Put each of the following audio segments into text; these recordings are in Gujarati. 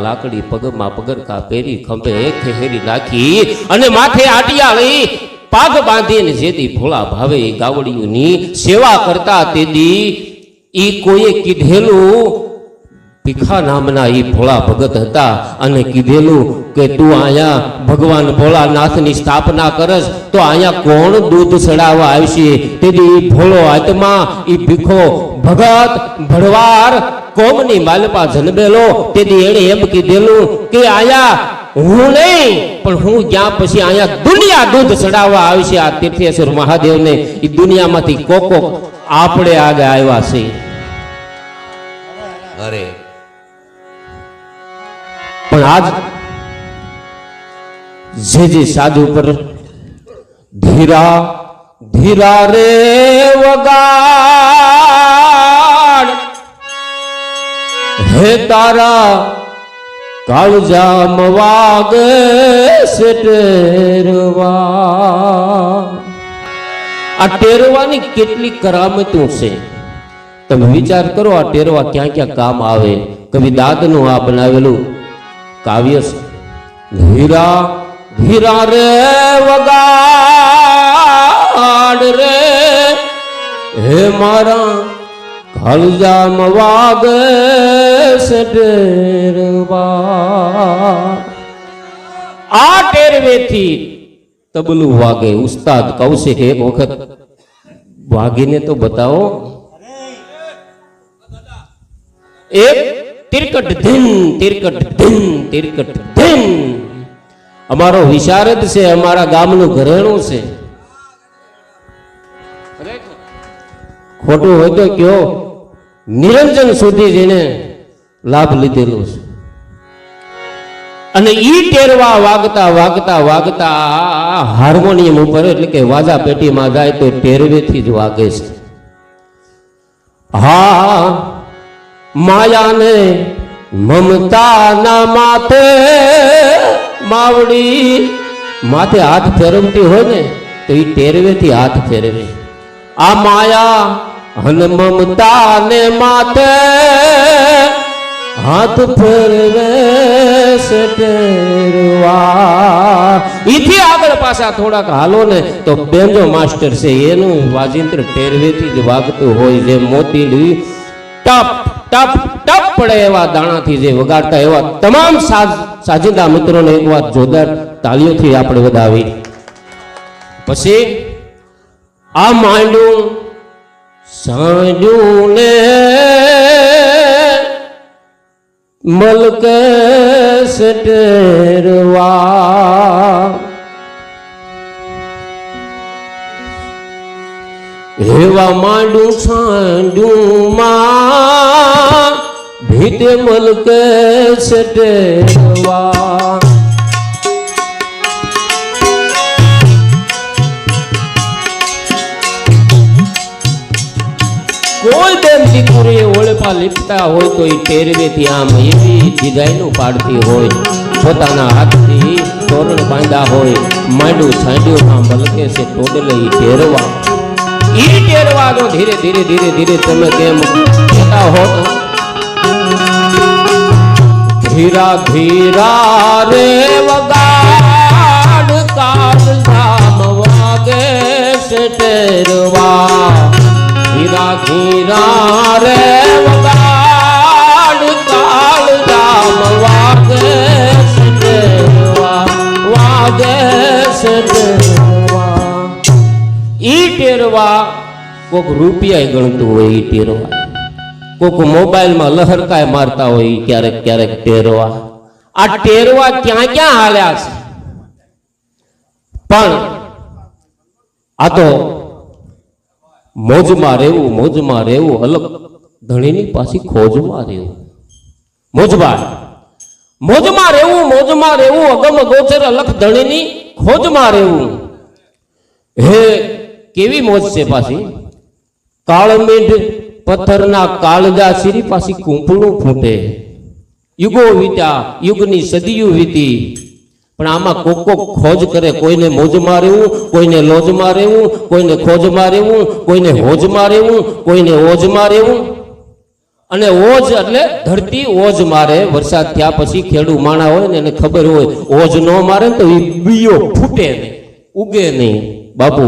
લાકડી પગમાં પગરખા પહેરી ખંભે ખેરી નાખી અને માથે આટિયા લઈ પાગ બાંધીને જેદી ભોળા ભાવે ગાવડિયુંની સેવા કરતા તેદી ઈ કોઈએ કીધેલું ભીખા નામના એ ભોળા ભગત હતા અને કીધેલું કે તું અહીંયા ભગવાન ભોળાનાથની સ્થાપના કરસ, તો અહીંયા કોણ દૂધ ચડાવવા આવશે? તેથી એ ભોળો આત્મા એ ભીખો ભગત ભડવાર કોમની માલપા જન્મેલો. તેથી એણે એમ કીધેલું કે આયા હું નહીં, પણ હું જ્યાં પછી અહીંયા દુનિયા દૂધ ચડાવવા આવશે. આ તીર્થેશ્વર મહાદેવને એ દુનિયામાંથી કોકો આપણે આગળ આવ્યા છે અરે પણ આજ જે જે સાધુ પર ધીરા ધીરા રે વગાડ. હે તારા કાળજામ વાગ સેટેરવા આ ટેરવાની કેટલી કરામતો છે. તમે વિચાર કરો, આ ટેરવા ક્યાં ક્યાં કામ આવે. કવિ દાદનું આ બનાવેલું કાવ્ય છે. ધીરા ધીરા રે વગાડ રે. હે મારા કાળજામ વાગે છે ટેરવા આ ટેરવેથી તબલું વાગે. ઉસ્તાદ કૌશિક એક વખત વાગીને તો બતાવો. એક તિરકટ ધીન તિરકટ ધીન તિરકટ ધીન અમારો વિશારદ છે, અમારા ગામનું ઘરેણું છે. ખોટું હોય તો કયો. નિરંજન સુધી જેને લાભ લીધેલો છે. અને ઈ ટેરવા વાગતા વાગતા વાગતા હાર્મોનિયમ ઉપર એટલે કે વાજા પેટીમાં જાય તો ટેરવેથી જ વાગે છે. હા માયાને મમતાના માથે માવડી. માથે હાથ ફેરવતી હોય ને, તો એ ટેરવેથી હાથ ફેરવે. આ માયા અને મમતાને માથે હાથ ફેરવે ઈથી આગળ પાછા થોડાક હાલો ને તો બેન્જો માસ્ટર છે, એનું વાજિંત્ર ટેરવેથી જ વાગતું હોય, જે મોતીડી ટપ ટપ ટપ પડે એવા દાણાથી જે વગાડતા એવા તમામ સાજ- સાજિંદા મિત્રોને એક વાત જોરદાર તાળીઓથી આપણે વધાવી. પછી આ માંડું સાંજું ને મલક સટેરવા. એવા માંડું સાંડું માં, ભીતે મલક સટેરવા કોઈ બેન દીકરી ઓળપા લીપતા હોય તો એ ટેરવેથી આમ એવી ડિઝાઇનો પાડતી હોય. પોતાના હાથથી તોરણ બાંધ્યા હોય. માંડું છાંડ્યું, આમ બલકે છે ટોડલે ઈ ટેરવા ઈ ટેરવા દો ધીરે ધીરે ધીરે ધીરે તમે તેમ જતા હો તો ધીરા ધીરા રે વગાડ કાલ ધામ વાગે છે ટેરવા ધીરા ધીરા રે વગાડ કાલ ધામ વાગે છે વાગે છે ટેરવા કોક રૂપિયા ગણતું હોય એ ટેરવા કોક મોબાઈલમાં લહરકાય મારતા હોય ક્યારેક ક્યારેક ટેરવા. આ ટેરવા ક્યાં ક્યાં હાલ્યા છે? પણ આ તો મોજમાં રહેવું મોજમાં રહેવું, અલગ ધણીની પાછી ખોજમાં રહેવું. મોજમાં મોજમાં રહેવું મોજમાં રહેવું, અગમ ગોચર અલગ ધણીની ખોજમાં રહેવું. હે કેવી મોજ છે પાછી? કાળમેઢ પથ્થરના કાળજા સિરી પાછી કૂંપણું ફૂટે. યુગો વીત્યા, યુગની સદીઓ વીતી. પણ આમાં કોક કોક ખોજ કરે, કોઈને મોજમાં રહેવું, કોઈને લોજમાં રહેવું, કોઈને ખોજમાં રહેવું, કોઈને હોજમાં રહેવું, કોઈને ઓજમાં રહેવું. અને ઓજ એટલે ધરતી ઓજ મારે. વરસાદ થયા પછી ખેડૂ માણા હોય ને એને ખબર હોય, ઓજ ન મારે ને તો એ બીયો ફૂટે નહીં, ઉગે નહીં. બાપુ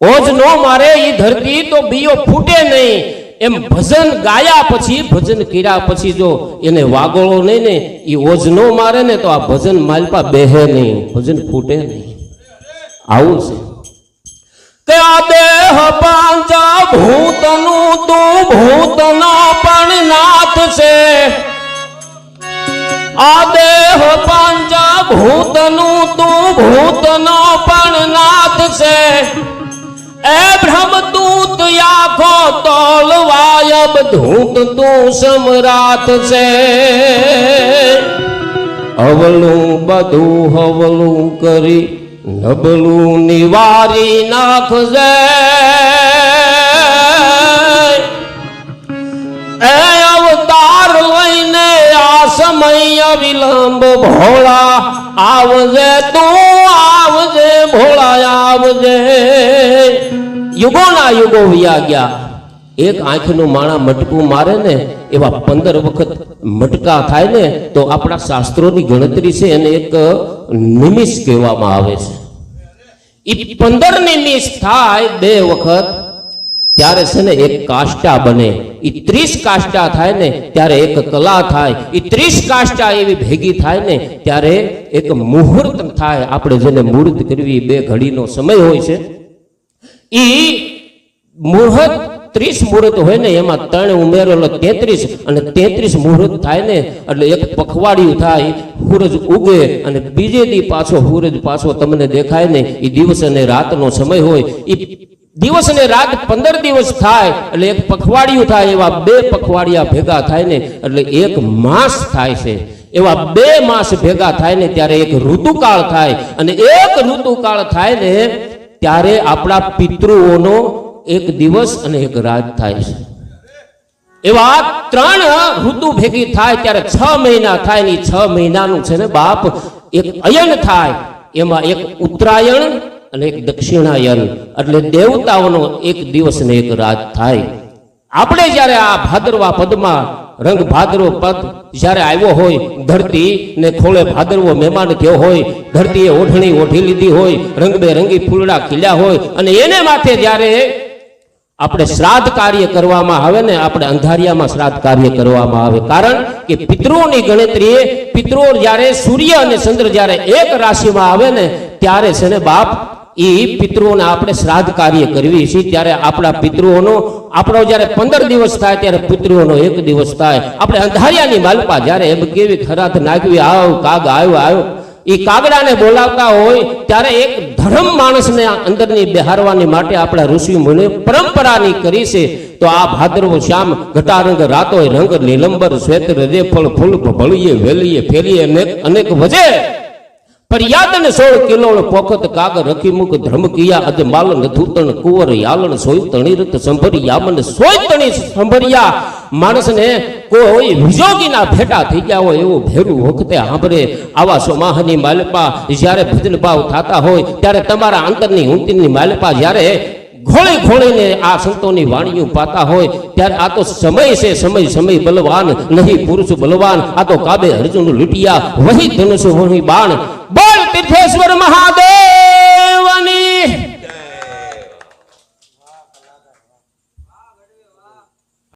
ઓજ ન મારે એ ધરતી તો બીયો ફૂટે નહીં. એમ ભજન ગાયા પછી, ભજન કર્યા પછી જો એને વાગોળો નહીં ને એ ઓજ નો મારે ને તો આ ભજન માલપા બેહે નહીં. ભજન ફૂટે નહીં. આવું છે. કે આ દેહ પાંચા ભૂતનું તું ભૂતનો પણ નાથ છે. આ દેહ પાંચા ભૂતનું તું ભૂતનો પણ નાથ છે. એ બ્રહ્મદૂત આખો તોલવાય ધૂત તું સમ્રાટ છે. અવલું બધું હવલું કરી નબલું નિવારી નાખજે. એ અવતાર લઈને આ સમય વિલંબ ભોળા આવજે, તું આવજે, ભોળા આવજે. યુગોના યુગો વ્યા ગયા. એક આંખનું માણા મટકું મારે ને, એવા પંદર વખત મટકા થાય ને, તો આપણા શાસ્ત્રોની ગણતરી છે એને એક નિમિષ કહેવામાં આવે છે. એ પંદર નિમિષ થાય બે વખત, ત્યારે છે ને એક કાષ્ટા બને. એ ત્રીસ કાષ્ટા થાય ને, ત્યારે એક કલા થાય. એ ત્રીસ કાષ્ટા એવી ભેગી થાય ને, ત્યારે એક મુહૂર્ત થાય. આપણે જેને મુહૂર્ત કરવી બે ઘડીનો સમય હોય છે. ઈ મુહૂર્ત ત્રીસ મુહૂર્ત હોય ને, એમાં ત્રણ ઉમેરેલો તેત્રીસ, અને તેત્રીસ મુહૂર્ત થાય ને, એટલે એક પખવાડિયું થાય સૂરજ ઉગે, અને બીજે દી પાછો સૂરજ પાછો તમને દેખાય ને એ દિવસ અને રાતનો સમય હોય. એ દિવસ અને રાત પંદર દિવસ થાય, એટલે એક પખવાડિયું થાય, એવા બે પખવાડિયા ભેગા થાય ને, એટલે એક માસ થાય છે. એવા બે માસ ભેગા થાય ને, ત્યારે એક ઋતુકાળ થાય, અને એક ઋતુકાળ થાય ને ત્યારે આપણા પિતૃઓનો એક દિવસ અને એક રાત થાય છે. એવા ત્રણ ઋતુ ભેગી થાય ત્યારે છ મહિના થાય ને છ મહિનાનું છે ને બાપ એક અયન થાય. એમાં એક ઉત્તરાયણ અને એક દક્ષિણાયન. એટલે દેવતાઓનો એક દિવસ ને એક રાત થાય. આપણે જ્યારે આ ભાદરવા પદમાં રંગ ભાદરવો પદ જ્યારે આવ્યો હોય, ધરતી ને ખોળે ભાદરવો મહેમાન થયો હોય, ધરતીએ ઓઢણી ઓઢી લીધી હોય, રંગબેરંગી ફૂલડા ખીલ્યા હોય, અને એને માથે જ્યારે આપણે શ્રાદ્ધ કાર્ય કરવામાં આવે ને, આપણે અંધારિયામાં શ્રાદ્ધ કાર્ય કરવામાં આવે. કારણ કે પિતૃઓની ગણતરીએ પિતૃઓ જ્યારે સૂર્ય અને ચંદ્ર જ્યારે એક રાશિમાં આવે ને, ત્યારે છે ને બાપ એ પિતૃઓને આપણે શ્રાદ્ધ કાર્ય કરવી છીએ ત્યારે આપણા પિતૃઓનો, આપણો જ્યારે પંદર દિવસ થાય ત્યારે પિતૃઓનો એક દિવસ થાય. આપણે અંધારિયાની માલપા જ્યારે એમ કેવી ખરાત નાખવી, આવ, કાગ આવ્યો આવ્યો એ કાગડાને બોલાવતા હોય, ત્યારે એક ધર્મ માણસને અંદરની બિહારવાની માટે આપણા ઋષિ મુનિ પરંપરાની કરી છે. તો આ ભાદરવો શ્યામ ઘટારંગ રાતો રંગ નીલંબર, શ્વેત હૃદય ફળ, ફૂલ ભળીએ, વેલીએ, ફેલીએ અનેક વજે ફરિયાદન સોળ કિલોળ પોખત કાગ રખી મુક ધર્મ કિયા અજ માલન ધૂતણ કુંવર યાલણ સોય તણી રત સંભરી યામન સોય તણી સંભરિયા. માણસને કોઈ વિજોગીના ભેટા થઈ ગયા હોય એવું ભેરું વખતે સાંભળે આવા સોમાહની માલપા જ્યારે ભજન ભાવ થતા હોય, ત્યારે તમારા અંતરની ઊંટીની માલપા જ્યારે ઘોળી ઘોળીને આ સંતોની વાણીઓ પાતા હોય, ત્યારે આ તો સમય છે, સમય સમય બલવાન, નહીં પુરુષ બલવાન. આ તો કાબે અર્જુન લૂંટિયા, વહી ધનુષ વહી બાણ. બોલ તીર્થેશ્વર મહાદેવ.